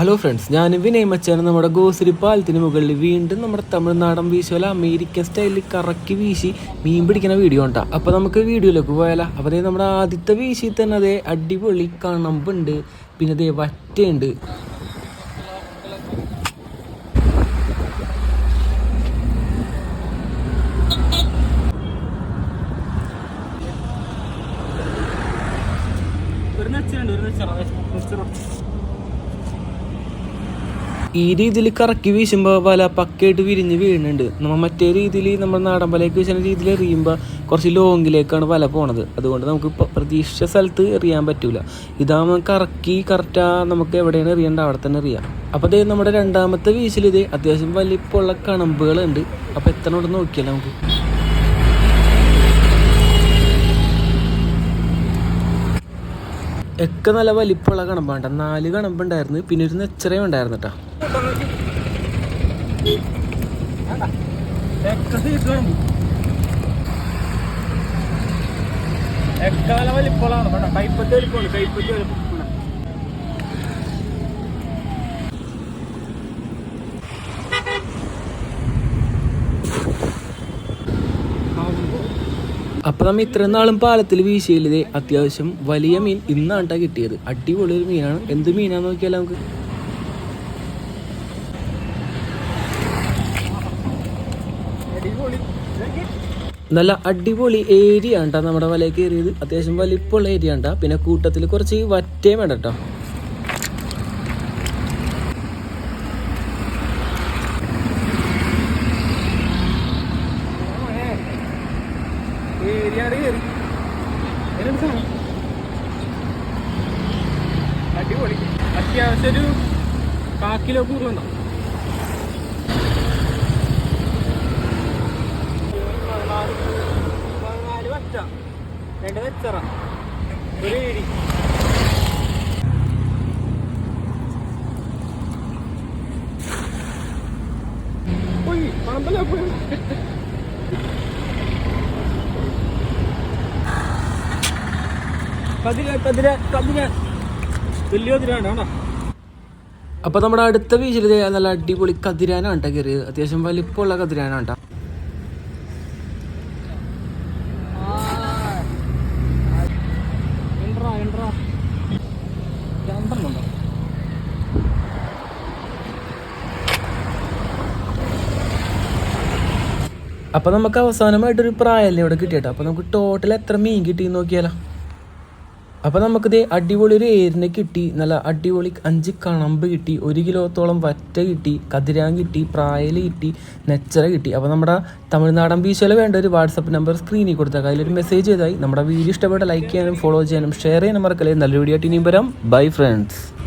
Hello friends ഞാൻ വിനയ് മച്ചാൻ നമ്മുടെ ഗോസിരി പാലത്തിന് മുകളിൽ വീണ്ടും നമ്മുടെ തമിഴ്നാടൻ വീശുവല അമേരിക്കൻ സ്റ്റൈലിൽ കറക്കി വീശി മീൻ പിടിക്കുന്ന വീഡിയോ ഉണ്ടാ? അപ്പോൾ നമുക്ക് വീഡിയോയിലേക്ക് പോയാലോ? അപ്പോൾ അതേ നമ്മുടെ ആദ്യത്തെ വീശി തന്നെ അതേ അടിപൊളി കണമ്പുണ്ട്. പിന്നെ അതേ വറ്റയുണ്ട്. ഈ രീതിയിൽ കറക്കി വീശുമ്പോൾ വല പക്കയായിട്ട് വിരിഞ്ഞ് വീഴുന്നുണ്ട്. നമ്മൾ മറ്റേ രീതിയിൽ നമ്മൾ നാടൻ വലയൊക്കെ വീശുന്ന രീതിയിൽ എറിയുമ്പോൾ കുറച്ച് ലോങ്ങിലേക്കാണ് വല പോണത്. അതുകൊണ്ട് നമുക്ക് പ്രതീക്ഷിച്ച സ്ഥലത്ത് എറിയാൻ പറ്റൂല. ഇതാകുമ്പോൾ കറക്കി കറക്റ്റാ നമുക്ക് എവിടെയാണ് എറിയേണ്ട അവിടെ തന്നെ എറിയാം. അപ്പോൾ അതേ നമ്മുടെ രണ്ടാമത്തെ വീശിൽ ഇത് അത്യാവശ്യം വലിപ്പമുള്ള കണമ്പുകളുണ്ട്. അപ്പോൾ എത്ര ഇവിടെ നോക്കിയാൽ നമുക്ക്? ഒക്കെ നല്ല വലിപ്പമുള്ള കണമ്പാണ്ട നാല് കണമ്പുണ്ടായിരുന്നു പിന്നെ ഒരു നെച്ചറയും ഉണ്ടായിരുന്നു കേട്ടോ അപ്പൊ നമ്മ ഇത്രയും നാളും പാലത്തിൽ വീശിയില്ലേ? അത്യാവശ്യം വലിയ മീൻ ഇന്നാണ്ടാ കിട്ടിയത്. അടിപൊളി ഒരു മീനാണ്. എന്ത് മീനാന്ന് നോക്കിയാലോ നമുക്ക്? നല്ല അടിപൊളി ഏരിയ ഉണ്ടാ നമ്മുടെ വല കയറിയത്. അത്യാവശ്യം വലിപ്പമുള്ള ഏരിയ ഉണ്ടാ പിന്നെ കൂട്ടത്തിൽ കുറച്ച് വറ്റേം വേണ്ട കേട്ടോ അടിപൊളി. അത്യാവശ്യം ഒരു കാക്കിലോ കൂടുതലുണ്ടോ? രണ്ട് ഒരു കതിര കതിര കതിര വലിയ കതിരാണ് ആണോ? അപ്പൊ നമ്മുടെ അടുത്ത ബീച്ചിൽ നല്ല അടിപൊളി കതിരാനാണ് കയറിയത് അത്യാവശ്യം വലിപ്പമുള്ള കതിരാനാണ് അപ്പൊ നമുക്ക് അവസാനമായിട്ടൊരു പ്രായല്ലേ ഇവിടെ കിട്ടിയിട്ടോ അപ്പൊ നമുക്ക് ടോട്ടൽ എത്ര മീൻ കിട്ടി നോക്കിയാലോ. അപ്പൊ നമുക്കിത് അടിപൊളി ഒരു ഏരിനെ കിട്ടി നല്ല അടിപൊളി അഞ്ച് കണമ്പ് കിട്ടി ഒരു കിലോത്തോളം വറ്റ കിട്ടി കതിരാൻ കിട്ടി പ്രായൽ കിട്ടി നെച്ചറ കിട്ടി. അപ്പോൾ നമ്മുടെ തമിഴ്നാടൻ ബീച്ചുകൾ വേണ്ട ഒരു വാട്സപ്പ് നമ്പർ സ്ക്രീനിൽ കൊടുത്തേക്കാം. അതിലൊരു മെസ്സേജ് ചെയ്തായി. നമ്മുടെ വീഡിയോ ഇഷ്ടപ്പെട്ട ലൈക്ക് ചെയ്യാനും ഫോളോ ചെയ്യാനും ഷെയർ ചെയ്യാനും മറക്കല്ലേ. നല്ല വീഡിയോ ആയിട്ട് ഇനിയും വരാം. Bye friends